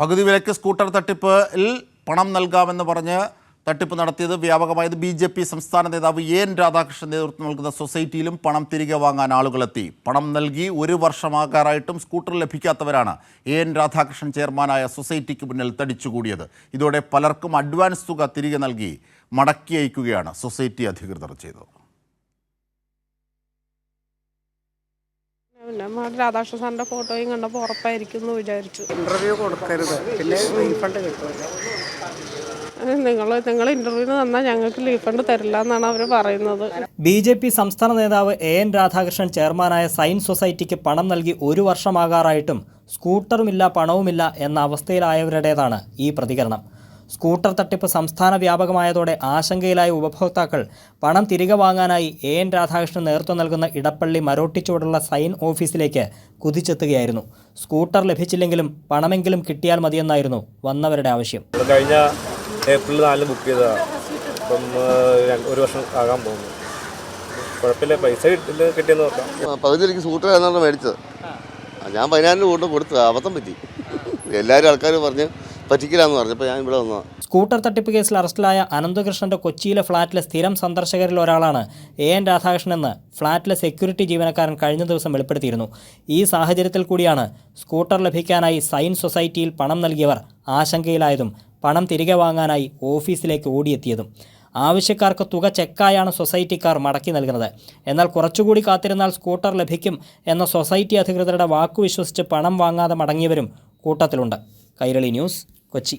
പകുതി വിലയ്ക്ക് സ്കൂട്ടർ തട്ടിപ്പിൽ പണം നൽകാമെന്ന് പറഞ്ഞ് തട്ടിപ്പ് നടത്തിയത് വ്യാപകമായത് ബി ജെ പി സംസ്ഥാന നേതാവ് എൻ രാധാകൃഷ്ണൻ നേതൃത്വം നൽകുന്ന സൊസൈറ്റിയിലും പണം തിരികെ വാങ്ങാൻ ആളുകളെത്തി. പണം നൽകി ഒരു വർഷമാകാറായിട്ടും സ്കൂട്ടർ ലഭിക്കാത്തവരാണ് എ എൻ രാധാകൃഷ്ണൻ ചെയർമാനായ സൊസൈറ്റിക്ക് മുന്നിൽ തടിച്ചുകൂടിയത്. ഇതോടെ പലർക്കും അഡ്വാൻസ് തുക തിരികെ നൽകി മടക്കി അയക്കുകയാണ് സൊസൈറ്റി അധികൃതർ ചെയ്തത്. പിന്നെ രാധാകൃഷ്ണ സാറിന്റെ ഫോട്ടോയും കണ്ടപ്പോൾ ഉറപ്പായിരിക്കും എന്ന് വിചാരിച്ചു. ഇന്റർവ്യൂ കൊടുക്കരുത്. പിന്നെ റീഫണ്ട് നിങ്ങൾ നിങ്ങൾ ഇന്റർവ്യൂ തന്നാൽ ഞങ്ങൾക്ക് റീഫണ്ട് തരില്ല എന്നാണ് അവർ പറയുന്നത്. ബി ജെ പി സംസ്ഥാന നേതാവ് എ എൻ രാധാകൃഷ്ണൻ ചെയർമാനായ സയൻസ് സൊസൈറ്റിക്ക് പണം നൽകി ഒരു വർഷമാകാറായിട്ടും സ്കൂട്ടറുമില്ല പണവുമില്ല എന്ന അവസ്ഥയിലായവരുടേതാണ് ഈ പ്രതികരണം. സ്കൂട്ടർ തട്ടിപ്പ് സംസ്ഥാന വ്യാപകമായതോടെ ആശങ്കയിലായ ഉപഭോക്താക്കൾ പണം തിരികെ വാങ്ങാനായി എ എൻ രാധാകൃഷ്ണൻ നേതൃത്വം നൽകുന്ന ഇടപ്പള്ളി മരോട്ടിച്ചുവടുള്ള സൈൻ ഓഫീസിലേക്ക് കുതിച്ചെത്തുകയായിരുന്നു. സ്കൂട്ടർ ലഭിച്ചില്ലെങ്കിലും പണമെങ്കിലും കിട്ടിയാൽ മതിയെന്നായിരുന്നു വന്നവരുടെ ആവശ്യം. കഴിഞ്ഞ ഏപ്രിൽ നാലിന് ബുക്ക് ചെയ്തതാണ് ഒരു വർഷം ആകാൻ പോകുന്നു. കുഴപ്പമില്ല പൈസ കിട്ടില്ല കിട്ടിയെന്ന് നോക്കാം. പകുതി എനിക്ക് സ്കൂട്ടർ എന്നാണ് മേടിച്ചത്. ഞാൻ പതിനായിരം രൂപ കൊണ്ട് കൊടുത്തു അബദ്ധം പറ്റി. എല്ലാവരും ആൾക്കാർ പറഞ്ഞ് പറ്റിക്കില്ലാന്ന് പറഞ്ഞപ്പോൾ ഞാൻ ഇവിടെ വന്നതാണ് സ്കൂട്ടർ തട്ടിപ്പ് കേസിൽ അറസ്റ്റിലായ അനന്തകൃഷ്ണന്റെ കൊച്ചിയിലെ ഫ്ളാറ്റിലെ സ്ഥിരം സന്ദർശകരിൽ ഒരാളാണ് എ എൻ രാധാകൃഷ്ണൻ എന്ന് ഫ്ളാറ്റിലെ സെക്യൂരിറ്റി ജീവനക്കാരൻ കഴിഞ്ഞ ദിവസം വെളിപ്പെടുത്തിയിരുന്നു. ഈ സാഹചര്യത്തിൽ കൂടിയാണ് സ്കൂട്ടർ ലഭിക്കാനായി സയൻസ് സൊസൈറ്റിയിൽ പണം നൽകിയവർ ആശങ്കയിലായതും പണം തിരികെ വാങ്ങാനായി ഓഫീസിലേക്ക് ഓടിയെത്തിയതും. ആവശ്യക്കാർക്ക് തുക ചെക്കായാണ് സൊസൈറ്റിക്കാർ മടക്കി നൽകുന്നത്. എന്നാൽ കുറച്ചുകൂടി കാത്തിരുന്നാൽ സ്കൂട്ടർ ലഭിക്കും എന്ന സൊസൈറ്റി അധികൃതരുടെ വാക്കു വിശ്വസിച്ച് പണം വാങ്ങാതെ മടങ്ങിയവരും കൂട്ടത്തിലുണ്ട്. കൈരളി ന്യൂസ്. കൊച്ചി